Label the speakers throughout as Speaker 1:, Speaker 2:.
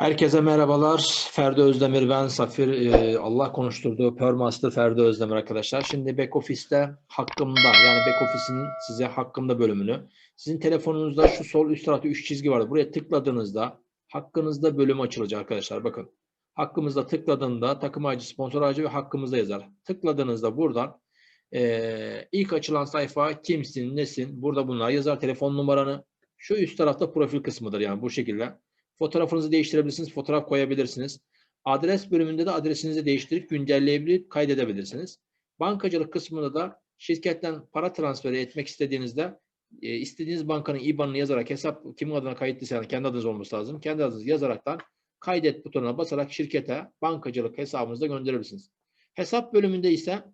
Speaker 1: Herkese merhabalar. Ferdi Özdemir ben Safir. Ee, Allah konuşturduğu Permaster Ferdi Özdemir arkadaşlar. Şimdi back office'te hakkımda yani back office'in size hakkımda bölümünü sizin telefonunuzda şu sol üst tarafta 3 çizgi var. Buraya tıkladığınızda hakkınızda bölümü açılacak arkadaşlar. Bakın. Hakkımızda tıkladığında takım ağacı, sponsor ağacı ve hakkımızda yazar. Tıkladığınızda buradan eee, ilk açılan sayfa kimsin, nesin? Burada bunlar yazar. Telefon numaranı. Şu üst tarafta profil kısmıdır yani bu şekilde. Fotoğrafınızı değiştirebilirsiniz, fotoğraf koyabilirsiniz. Adres bölümünde de adresinizi değiştirip güncelleyebilir, kaydedebilirsiniz. Bankacılık kısmında da şirketten para transferi etmek istediğinizde e, istediğiniz bankanın IBAN'ını yazarak hesap kimin adına kayıtlıysa yani kendi adınız olması lazım. Kendi adınızı yazaraktan kaydet butonuna basarak şirkete bankacılık hesabınıza gönderebilirsiniz. Hesap bölümünde ise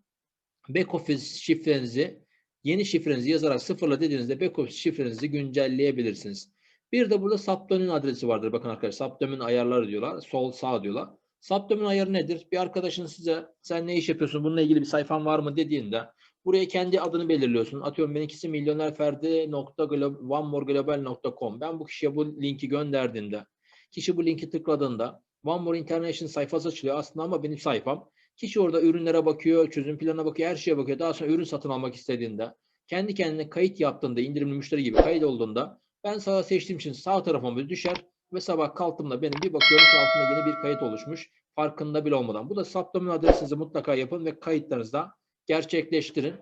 Speaker 1: back office şifrenizi yeni şifrenizi yazarak sıfırla dediğinizde back office şifrenizi güncelleyebilirsiniz. Bir de burada subdomain adresi vardır. Bakın arkadaşlar subdomain ayarları diyorlar. Sol sağ diyorlar. Subdomain ayarı nedir? Bir arkadaşın size sen ne iş yapıyorsun bununla ilgili bir sayfan var mı dediğinde buraya kendi adını belirliyorsun. Atıyorum benimkisi milyonerferdi.onemoreglobal.com Ben bu kişiye bu linki gönderdiğimde kişi bu linki tıkladığında One More International sayfası açılıyor aslında ama benim sayfam. Kişi orada ürünlere bakıyor, çözüm planına bakıyor, her şeye bakıyor. Daha sonra ürün satın almak istediğinde kendi kendine kayıt yaptığında, indirimli müşteri gibi kayıt olduğunda ben sağa seçtiğim için sağ tarafıma böyle düşer ve sabah kalktığımda benim bir bakıyorum ki altında yeni bir kayıt oluşmuş. Farkında bile olmadan. Bu da subdomain adresinizi mutlaka yapın ve kayıtlarınızı da gerçekleştirin.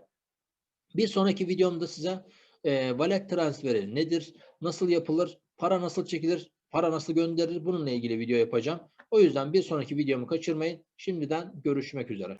Speaker 1: Bir sonraki videomda size e, wallet transferi nedir, nasıl yapılır, para nasıl çekilir, para nasıl gönderilir bununla ilgili video yapacağım. O yüzden bir sonraki videomu kaçırmayın. Şimdiden görüşmek üzere.